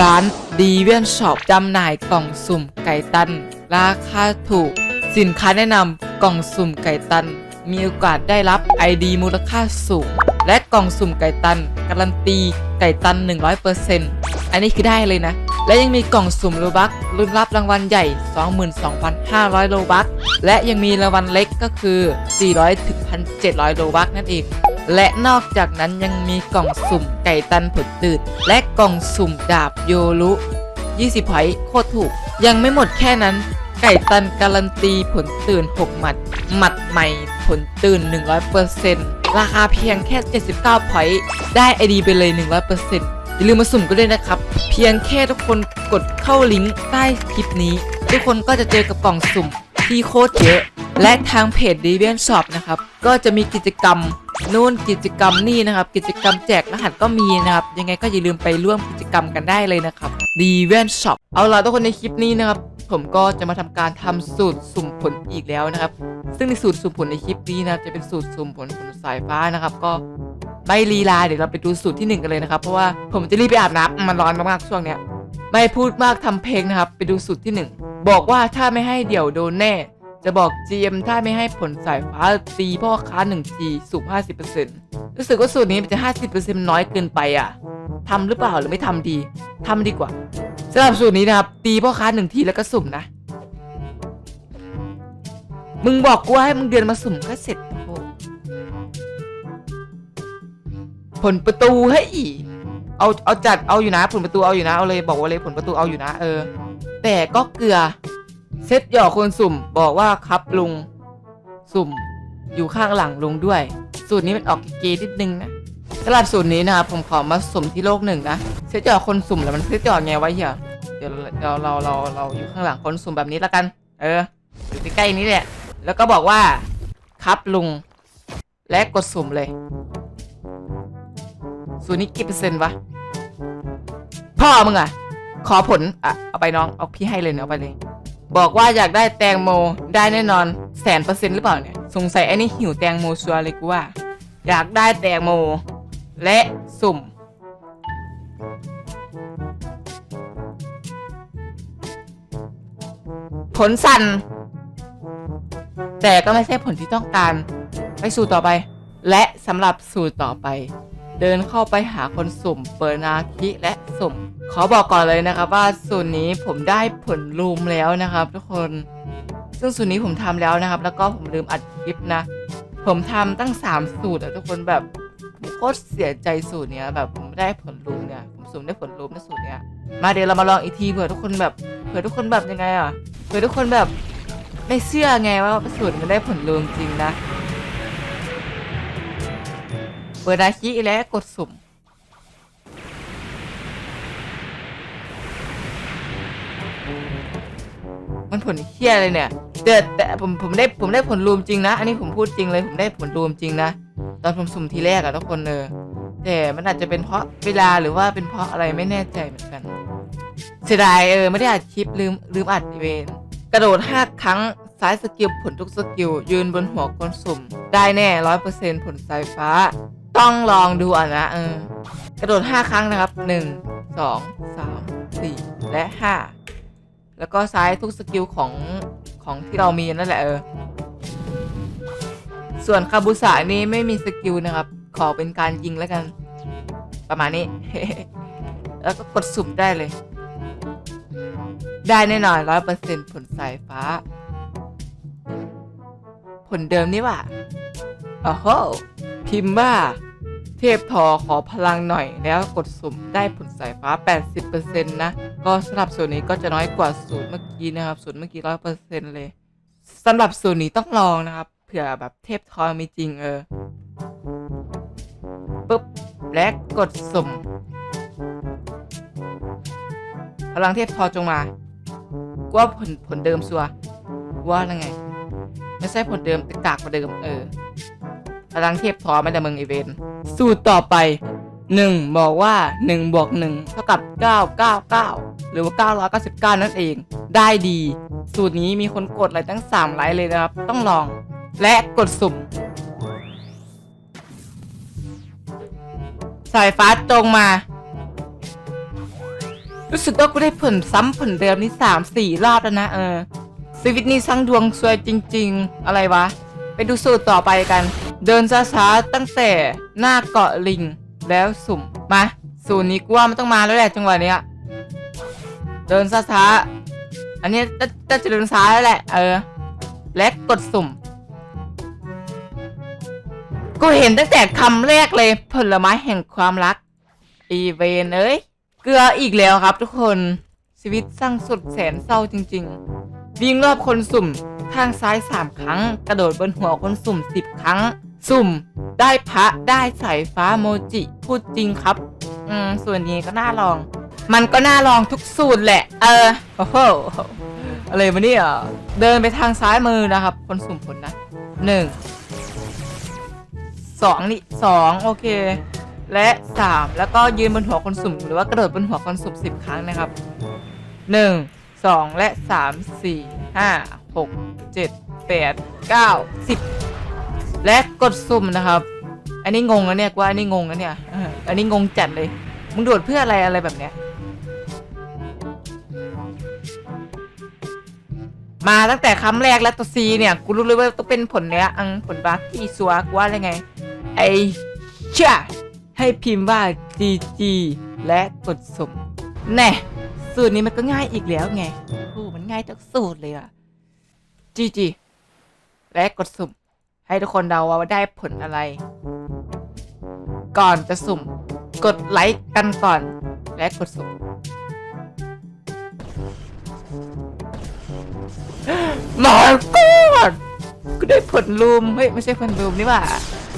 ร้านดีเวียนช็อปจำหน่ายกล่องสุ่มไก่ตัน ราคาถูก สินค้าแนะนำกล่องสุ่มไก่ตัน มีโอกาสได้รับ ID มูลค่าสูง และกล่องสุ่มไก่ตัน การันตีไก่ตัน 100%อันนี้คือได้เลยนะ และยังมีกล่องสุ่มโลบักรุ่นรับรางวัลใหญ่ 22,500 โลบักและยังมีรางวัลเล็กก็คือ 400-1,700 โลบักนั่นเอง และนอกจากนั้นยังมีกล่องสุ่มไก่ตันผลตื่นและกล่องสุ่มดาบโยรุ20ไผ่โคตรถูก ยังไม่หมดแค่นั้น ไก่ตันการันตีผลตื่น 6 หมัด หมัดใหม่ผลตื่น 100%ราคาเพียงแค่ 79พอยได้ไอดีไปเลย 100%อย่าลืมมาสุ่มกันด้วยนะครับ เพียงแค่ทุกคนกดเข้าลิงก์ใต้คลิปนี้ ทุกคนก็จะเจอกับกล่องสุ่มที่โคตรเยอะ และทางเพจ d e v i a n Shop นะครับ ก็จะมีกิจกรรม นู่นกิจกรรมนี่นะครับ กิจกรรมแจกรหัสก็มีนะครับ ยังไงก็อย่าลืมไปร่วมกิจกรรมกันได้เลยนะครับ d e v i a n Shop เอาล่ะทุกคนในคลิปนี้นะครับ ผมก็จะมาทำการทำสูตรสุ่มผลอีกแล้วนะครับ ซึ่งในสูตรสุ่มผลในคลิปนี้นะครับจะเป็นสูตรสุ่มผลผลสายฟ้านะครับ ก็ไม่ลีลาเดี๋ยวเราไปดูสูตรที่หนึ่งกันเลยนะครับ เพราะว่าผมจะรีบไปอาบน้ำมันร้อนมากๆช่วงเนี้ยไม่พูดมากทำเพลงนะครับ ไปดูสูตรที่หนึ่งบอกว่าถ้าไม่ให้เดี่ยวโดนแน่ จะบอก GM ถ้าไม่ให้ผลสายฟ้าตีพ่อค้า 1 ทีสูง 50%รู้สึกว่าสูตรนี้มันจะ 50%น้อยเกินไปอะทำหรือเปล่าหรือไม่ทำดีทำดีกว่าสำหรับสูตรนี้นะครับ ตีพ่อค้า 1 ทีแล้วก็สุ่มนะ มึงบอกกูให้มึงเดินมาสุ่มก็เสร็จโอ้ผลประตูเฮ้ยเอาเอาจัดเอาอยู่นะ ผลประตูเอาอยู่นะเอาเลยบอกว่าเลยผลประตูเอาอยู่นะ เออ แต่ก็เกลือ เซตหยอกคนสุ่มบอกว่าครับลุงสุ่มอยู่ข้างหลังลุงด้วย สูตรนี้มันออกเกย์นิดนึงนะสำหรับสูตรนี้นะครับผมขอมาสุ่มที่โลกหนึ่งนะเซตหยอกคนสุ่มแล้วมันเซตหยอกไงวะเฮียเดี๋ยวเราเราเราเราอยู่ข้างหลังคนสุ่มแบบนี้แล้วกัน เอออยู่ใกล้ๆนี้แหละแล้วก็บอกว่าครับลุง และกดสุ่มเลยสูตรนี้กี่เปอร์เซ็นต์วะพ่อมึงอะขอผลอะเอาไปน้องเอาพี่ให้เลยเนี่ยเอาไปเลย บอกว่าอยากได้แตงโมได้แน่นอนแสนเปอร์เซ็นต์หรือเปล่าเนี่ย สงสัยไอ้นี่หิวแตงโมชัวร์เลยกูว่า อยากได้แตงโม และสุ่ม ผลสั่น แต่ก็ไม่ใช่ผลที่ต้องการ ไปสู่ต่อไป และสำหรับสูตรต่อไป เดินเข้าไปหาคนสุ่มเปิดนาคิและสุ่ม ขอบอกก่อนเลยนะครับว่าสูตรนี้ผมได้ผลรูมแล้วนะครับ ทุกคน ซึ่งสูตรนี้ผมทำแล้วนะครับ แล้วก็ผมลืมอัดคลิปนะ ผมทำตั้ง 3 สูตรอะทุกคนแบบโคตรเสียใจสูตรเนี้ยแบบผมได้ผลรูมเนี่ยผมสุ่มได้ผลรูมในสูตรเนี้ยมาเดี๋ยวเรามาลองอีกทีเผื่อทุกคนแบบเผื่อทุกคนแบบยังไงอะเผื่อทุกคนแบบไม่เชื่อไงว่าสูตรมันได้ผลรูมจริงนะ ปิดอาชีและกดสุ่ม มันผลเฮี้ยเลยเนี่ยแต่แต่ผมผมได้ผมได้ผลรวมจริงนะ อันนี้ผมพูดจริงเลยผมได้ผลรวมจริงนะ ตอนผมสุ่มทีแรกอะทุกคนเออแต่มันอาจจะเป็นเพราะเวลาหรือว่าเป็นเพราะอะไรไม่แน่ใจเหมือนกัน เสียดายเออไม่ได้อัดคลิปลืมลืมอัดอีเวนต์กระโดดห้าครั้งซ้ายสกิลผลทุกสกิลยืนบนหัวคนสุ่ม ได้แน่ร้อยเปอร์เซ็นต์ผลสายฟ้า ต้องลองดูอะนะเออกระโดดห้าครั้งนะครับหนึ่งสองสามสี่และห้าแล้วก็ซ้ายทุกสกิลของของที่เรามีนั่นแหละเออ ส่วนคาบุสะนี่ไม่มีสกิลนะครับ ขอเป็นการยิงแล้วกัน ประมาณนี้ แล้วก็กดสุ่มได้เลย ได้แน่นอนร้อยเปอร์เซ็นต์ผลสายฟ้า ผลเดิมนี่ว่าโอ้โหพิมพ์ว่า เทพทอขอพลังหน่อยแล้วกดสุ่มได้ผลสายฟ้า 80%นะ ก็สำหรับส่วนนี้ก็จะน้อยกว่าสูตรเมื่อกี้นะครับ สูตรเมื่อกี้100%เลยสำหรับส่วนนี้ต้องลองนะครับ เผื่อแบบเทพทอมีจริงเออปุ๊บและกดสุ่ม พลังเทพทอจงมากว่าผลผลเดิมสัวว่าไง ไม่ใช่ผลเดิมแต่กากกว่าเดิมเออ พลังเทพทอไม่ได้มึงอีเวนต์สูตรต่อไป 1 บอกว่า1บวก1เท่ากับ 999 หรือว่า 999 นั่นเอง ได้ดี สูตรนี้มีคนกดไลค์ตั้ง 3 ไลค์เลยนะครับ ต้องลอง และกดสุ่ม สายฟ้าตรงมา รู้สึกว่ากูได้ผลซ้ำผลเดิมนี่สามสี่รอบแล้วนะ เออชีวิตนี้สร้างดวงสวยจริง ๆ อะไรวะ ไปดูสูตรต่อไปกัน เดินช้าๆตั้งแต่หน้าเกาะลิงแล้วสุ่มมาสูตรนี้กูว่ามันต้องมาแล้วแหละจังหวะเนี้ยเดินช้าๆอันนี้จะจะจะเดินช้าแล้วแหละ เออ และกดสุ่ม กูเห็นตั้งแต่คำแรกเลยผลไม้แห่งความรัก อีเวนเอ้ยเกลืออีกแล้วครับทุกคนชีวิตสร้างสุดแสนเศร้าจริง ๆ วิ่งรอบคนสุ่ม ข้างซ้ายสามครั้ง กระโดดบนหัวคนสุ่มสิบครั้ง สุ่มได้พระได้สายฟ้าโมจิพูดจริงครับ อืม ส่วนนี้ก็น่าลอง มันก็น่าลองทุกสูตรแหละ เออโอ้โหอะไรมาเนี่ยเดินไปทางซ้ายมือนะครับ คนสุ่มผลนะหนึ่งสองนี่สองโอเค และสามแล้วก็ยืนบนหัวคนสุ่ม หรือว่ากระโดดบนหัวคนสุ่มสิบครั้งนะครับหนึ่งสองและสามสี่ห้าหกเจ็ดแปดเก้าสิบ และกดสุ่มนะครับ อันนี้งงนะเนี่ยกูว่าอันนี้งงนะเนี่ยอันนี้งงจัดเลย มึงโดดเพื่ออะไรอะไรแบบเนี้ย มาตั้งแต่คำแรกแล้วตัวซีเนี่ย กูรู้เลยว่าต้องเป็นผลเนี้ยอังผลบาร์ที่ซัวกูว่าอะไรไง ไอเช่าให้พิมพ์ว่า GG และกดสุ่มแน่สูตรนี้มันก็ง่ายอีกแล้วไงโอ้มันง่ายทุกสูตรเลยอะ GG และกดสุ่ม ให้ทุกคนเดาว่าได้ผลอะไร ก่อนจะสุ่ม กดไลค์กันก่อน และกดสุ่มหมอนกูดกูได้ผลลูมเฮ้ยไม่ใช่ผลลูมนี่หว่า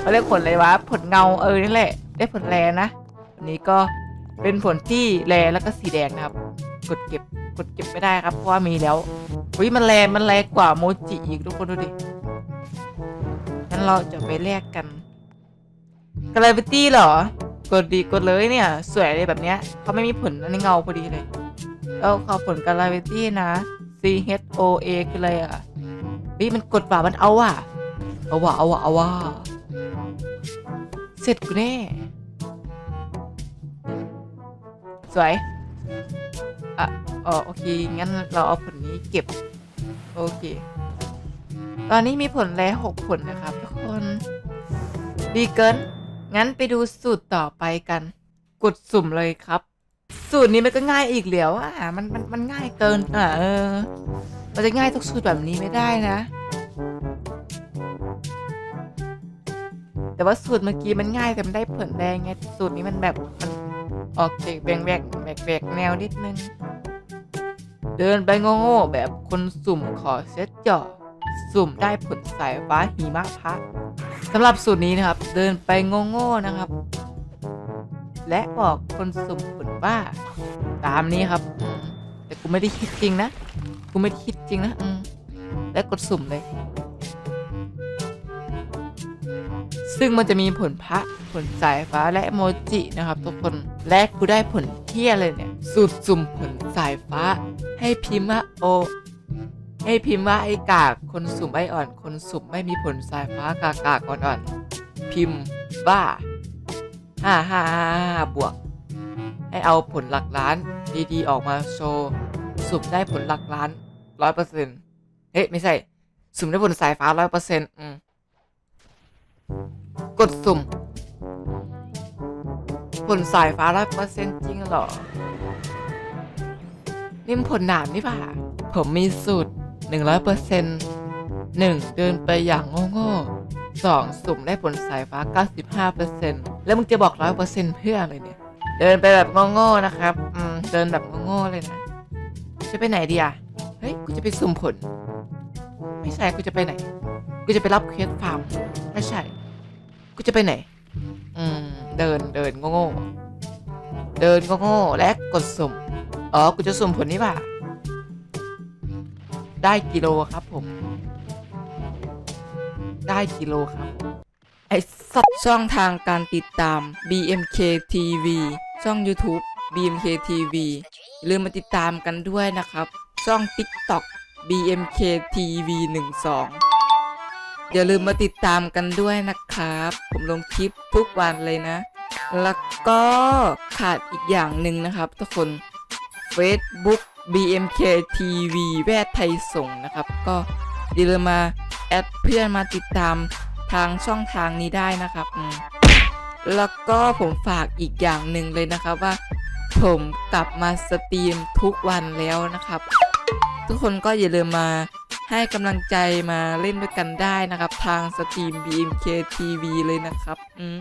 เขาเรียกผลอะไรวะ ผลเงาเออนี่แหละ ได้ผลแรนะอันนี้ก็เป็นผลที่แรแล้วก็สีแดงนะครับ กดเก็บกดเก็บไม่ได้ครับเพราะว่ามีแล้วอุ้ยมันแรมันแรกว่าโมจิอีกทุกคนดูดิ งั้นเราจะไปแลกกันกราฟิตี้เหรอ กดดีกดเลยเนี่ย สวยเลยแบบเนี้ยเขาไม่มีผลอันนี้เงาพอดีเลยแล้วขอผลกราฟิตี้นะ C H O A คืออะไรอะเฮ้ยมันกดป่ามันเอาว่ะ เอาว่ะเอาว่ะเอาว่ะเสร็จกูแน่ สวย อะอ๋อโอเค งั้นเราเอาผลนี้เก็บ โอเค ตอนนี้มีผลแล้วหกผลนะครับ คนดีเกินงั้นไปดูสูตรต่อไปกัน กดสุ่มเลยครับ สูตรนี้มันก็ง่ายอีกแล้วอะมันมันมันง่ายเกินอะเออ มันจะง่ายทุกสูตรแบบนี้ไม่ได้นะ แต่ว่าสูตรเมื่อกี้มันง่ายแต่มันได้ผลแดงไงสูตรนี้มันแบบมันออกเด็กแบงแบกแบกแบกแนวนิดนึง เดินไปโง่ๆแบบคนสุ่มขอเซ็ตจ่อ สุ่มได้ผลสายฟ้าหิมะพัดสำหรับสูตรนี้นะครับ เดินไปโง่ๆนะครับ และบอกคนสุ่มผลว่าตามนี้ครับอืมแต่กูไม่ได้คิดจริงนะกูไม่ได้คิดจริงนะอืมและกดสุ่มเลย ซึ่งมันจะมีผลพระผลสายฟ้าและโมจินะครับ ทุกคนและกูได้ผลเที่ยเลยเนี่ยสูตรสุ่มผลสายฟ้าให้พิมพ์ว่าโอ ให้พิมพ์ว่าไอ้กากคนสุ่มไออ่อน คนสุ่มไม่มีผลสายฟ้ากากกากอ่อนๆพิมพ์ว่าห้าห้าห้าบวก ให้เอาผลหลักล้านดีๆออกมาโชว์สุ่มได้ผลหลักล้านร้อยเปอร์เซ็นต์เฮ้ยไม่ใช่ สุ่มได้ผลสายฟ้าร้อยเปอร์เซ็นต์อืมกดสุ่ม ผลสายฟ้าร้อยเปอร์เซ็นต์จริงเหรอนี่มันผลหนามนี่ป่ะ ผมมีสูตร หนึ่งร้อยเปอร์เซ็นต์หนึ่งเดินไปอย่างโง่ๆสองสุ่มได้ผลสายฟ้าเก้าสิบห้าเปอร์เซ็นต์แล้วมึงจะบอกร้อยเปอร์เซ็นต์เพื่ออะไรเนี่ย เดินไปแบบโง่ๆนะครับ อืม เดินแบบโง่ๆเลยนะ จะไปไหนดีอะ เฮ้ย กูจะไปสุ่มผล ไม่ใช่ กูจะไปไหน กูจะไปรับเควสฟาร์ม ไม่ใช่ กูจะไปไหน อืม เดิน เดินโง่ๆ เดินโง่ๆและกดสุ่ม อ๋อ กูจะสุ่มผลนี่ป่ะ ได้กิโลครับผม ได้กิโลครับไอสัตว์ช่องทางการติดตาม BMK TV ช่อง YouTube BMK TV อย่าลืมมาติดตามกันด้วยนะครับ ช่อง TikTok BMK TV 12อย่าลืมมาติดตามกันด้วยนะครับ ผมลงคลิปทุกวันเลยนะ แล้วก็ขาดอีกอย่างหนึ่งนะครับทุกคน Facebook BMK TV แวดไทยส่งนะครับ ก็อย่าลืมมาแอดเพื่อนมาติดตามทางช่องทางนี้ได้นะครับ แล้วก็ผมฝากอีกอย่างหนึ่งเลยนะครับว่า ผมกลับมาสตรีมทุกวันแล้วนะครับ ทุกคนก็อย่าลืมมาให้กำลังใจมาเล่นด้วยกันได้นะครับ ทางสตรีม BMK TV เลยนะครับ อืม